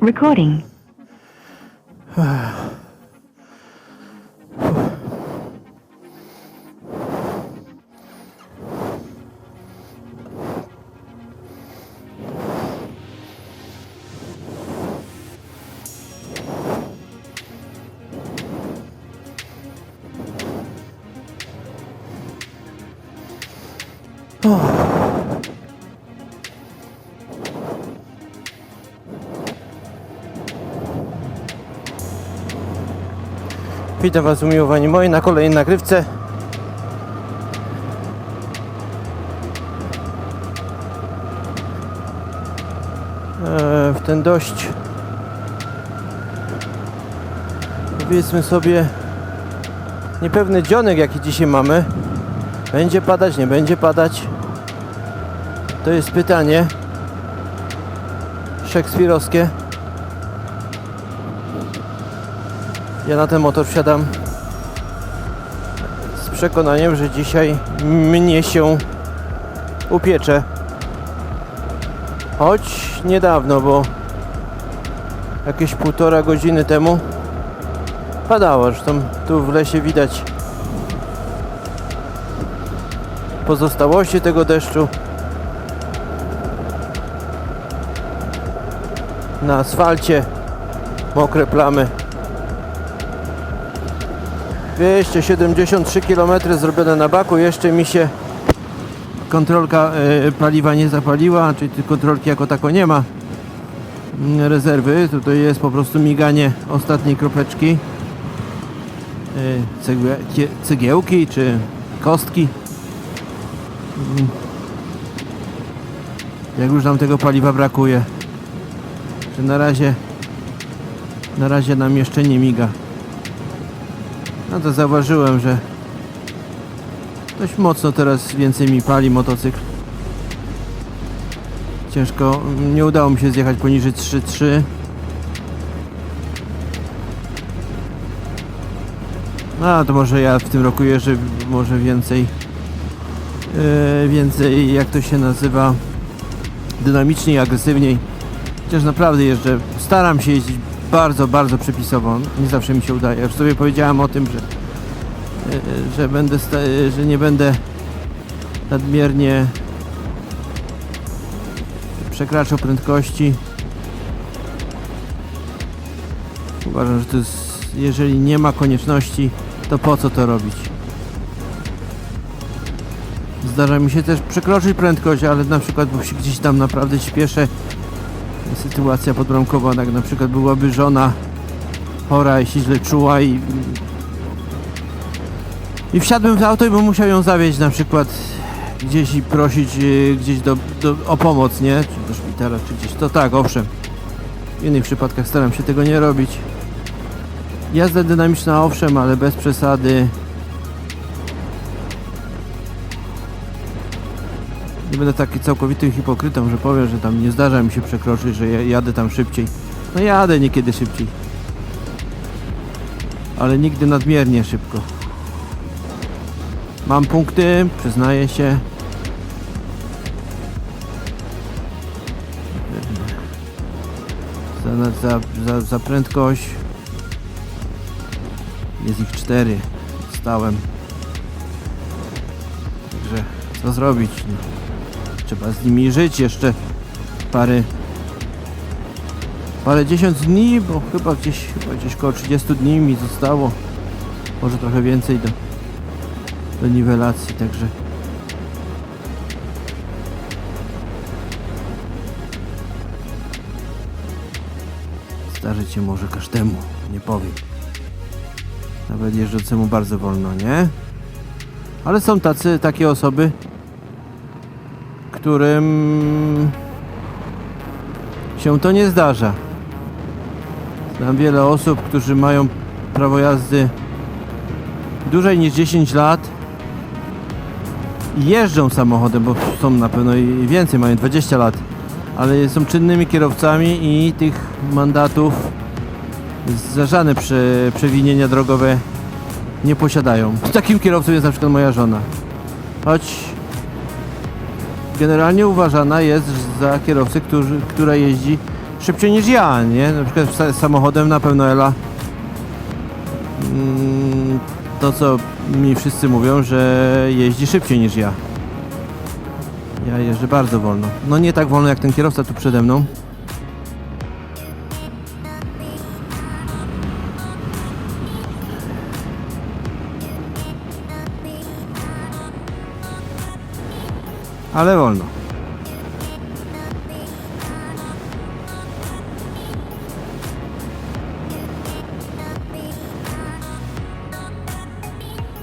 Recording. Witam Was umiłowani moi na kolejnej nagrywce. E, W ten dość powiedzmy sobie niepewny dzionek jaki dzisiaj mamy. Będzie padać, nie będzie padać. To jest pytanie szekspirowskie. Ja na ten motor wsiadam z przekonaniem, że dzisiaj mnie się upiecze. Choć niedawno, bo jakieś półtora godziny temu padało. Zresztą tu w lesie widać pozostałości tego deszczu. Na asfalcie mokre plamy. 273 km zrobione na baku. Jeszcze mi się kontrolka e, paliwa nie zapaliła, czyli kontrolki jako tako nie ma mm, rezerwy. Tutaj jest po prostu miganie ostatniej kropeczki e, cegiełki czy kostki. Mm. Jak już nam tego paliwa brakuje. Że na razie na razie nam jeszcze nie miga. No to zauważyłem, że dość mocno teraz więcej mi pali motocykl. Ciężko, nie udało mi się zjechać poniżej 3.3. No to może ja w tym roku jeżdżę może więcej yy, więcej jak to się nazywa dynamiczniej, agresywniej. Chociaż naprawdę jeżdżę, staram się jeździć bardzo, bardzo przepisowo. Nie zawsze mi się udaje. Już sobie powiedziałem o tym, że, że, będę że nie będę nadmiernie przekraczał prędkości. Uważam, że to jest, jeżeli nie ma konieczności, to po co to robić? Zdarza mi się też przekroczyć prędkość, ale na przykład, bo się gdzieś tam naprawdę śpieszę, sytuacja podbramkowa, jak na przykład byłaby żona chora i się źle czuła i i wsiadłem w auto i bym musiał ją zawieźć na przykład gdzieś i prosić e, gdzieś do, do, o pomoc, nie? Czy do szpitala, czy gdzieś. To tak, owszem. W innych przypadkach staram się tego nie robić. Jazda dynamiczna, owszem, ale bez przesady. Nie będę taki całkowitym hipokrytą, że powiem, że tam nie zdarza mi się przekroczyć, że ja jadę tam szybciej. No jadę niekiedy szybciej. Ale nigdy nadmiernie szybko. Mam punkty, przyznaję się. Za, za, za, za prędkość. Jest ich cztery. Stałem. Także co zrobić? No. Trzeba z nimi żyć jeszcze parę parę dziesiąt dni, bo chyba gdzieś chyba gdzieś koło 30 dni mi zostało. Może trochę więcej do, do niwelacji, także zdarzy się może każdemu, nie powiem. Nawet jeżdżącemu bardzo wolno, nie? Ale są tacy, takie osoby, którym się to nie zdarza. Znam wiele osób, którzy mają prawo jazdy dłużej niż 10 lat i jeżdżą samochodem, bo są na pewno i więcej, mają 20 lat, ale są czynnymi kierowcami i tych mandatów za żadne prze, przewinienia drogowe nie posiadają. Takim kierowcą jest na przykład moja żona. Choć generalnie uważana jest za kierowcę, który, która jeździ szybciej niż ja, nie? Na przykład sa- samochodem na pewno Ela mm, to co mi wszyscy mówią, że jeździ szybciej niż ja. Ja jeżdżę bardzo wolno. No nie tak wolno jak ten kierowca tu przede mną. Ale wolno.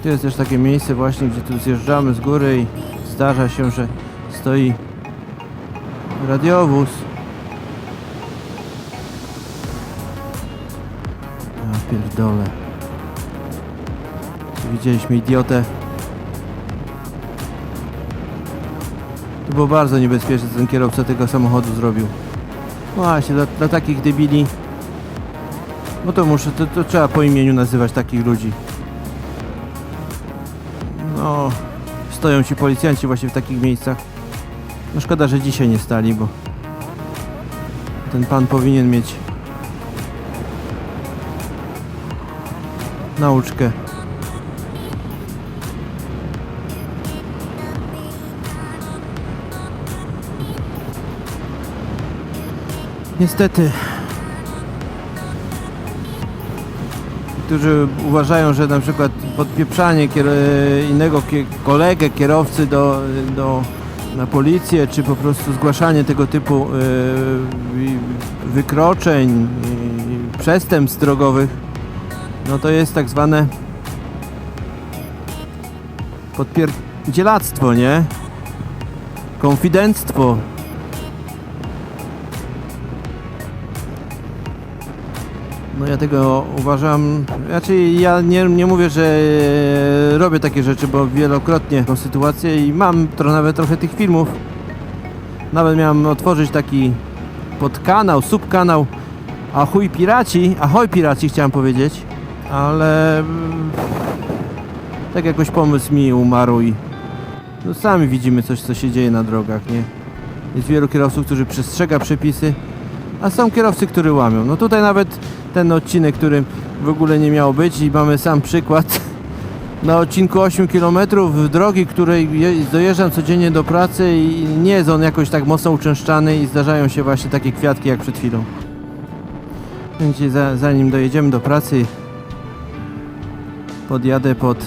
Tu jest też takie miejsce właśnie, gdzie tu zjeżdżamy z góry i zdarza się, że stoi radiowóz. Ja pierdolę. Widzieliśmy idiotę. To było bardzo niebezpieczne, co ten kierowca tego samochodu zrobił. Właśnie, dla, dla takich debili. No to muszę, to, to trzeba po imieniu nazywać takich ludzi. No, stoją ci policjanci właśnie w takich miejscach. No szkoda, że dzisiaj nie stali, bo ten pan powinien mieć nauczkę. Niestety. Którzy uważają, że na przykład podpieprzanie kier- innego kolegę, kierowcy do, do, na policję, czy po prostu zgłaszanie tego typu wi- wykroczeń, i przestępstw drogowych, no to jest tak zwane podpierdzielactwo, nie? Konfidenctwo. No ja tego uważam, raczej ja nie, nie mówię, że e, robię takie rzeczy, bo wielokrotnie tą sytuację i mam tro, nawet trochę tych filmów. Nawet miałem otworzyć taki podkanał, subkanał Ahoj Piraci, Ahoj Piraci chciałem powiedzieć, ale mm, tak jakoś pomysł mi umarł i no sami widzimy coś, co się dzieje na drogach, nie? Jest wielu kierowców, którzy przestrzega przepisy, a są kierowcy, którzy łamią. No tutaj nawet ten odcinek, który w ogóle nie miał być i mamy sam przykład na odcinku 8 km drogi, której je- dojeżdżam codziennie do pracy i nie jest on jakoś tak mocno uczęszczany i zdarzają się właśnie takie kwiatki jak przed chwilą. Więc za, zanim dojedziemy do pracy podjadę pod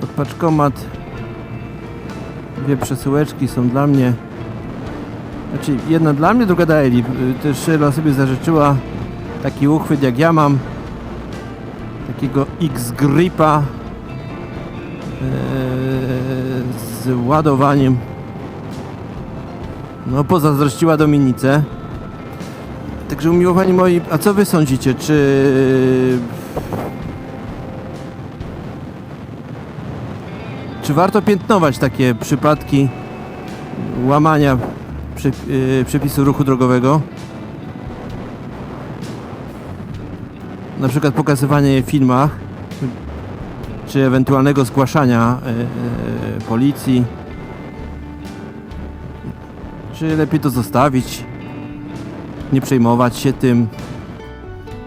pod paczkomat dwie przesyłeczki są dla mnie znaczy, jedna dla mnie, druga dla Eli. Też Ela sobie zażyczyła taki uchwyt jak ja mam. Takiego X-Gripa yy, z ładowaniem. No, pozazdrościła Dominice. Także umiłowani moi, a co wy sądzicie? Czy... Czy warto piętnować takie przypadki łamania przy, yy, przepisu ruchu drogowego. Na przykład pokazywanie w filmach, czy ewentualnego zgłaszania yy, policji. Czy lepiej to zostawić, nie przejmować się tym.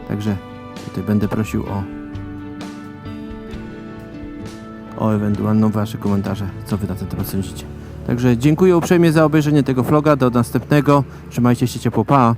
Także tutaj będę prosił o o ewentualną wasze komentarze, co wy na ten temat sądzicie. Także dziękuję uprzejmie za obejrzenie tego vloga. Do następnego. Trzymajcie się ciepło. Pa.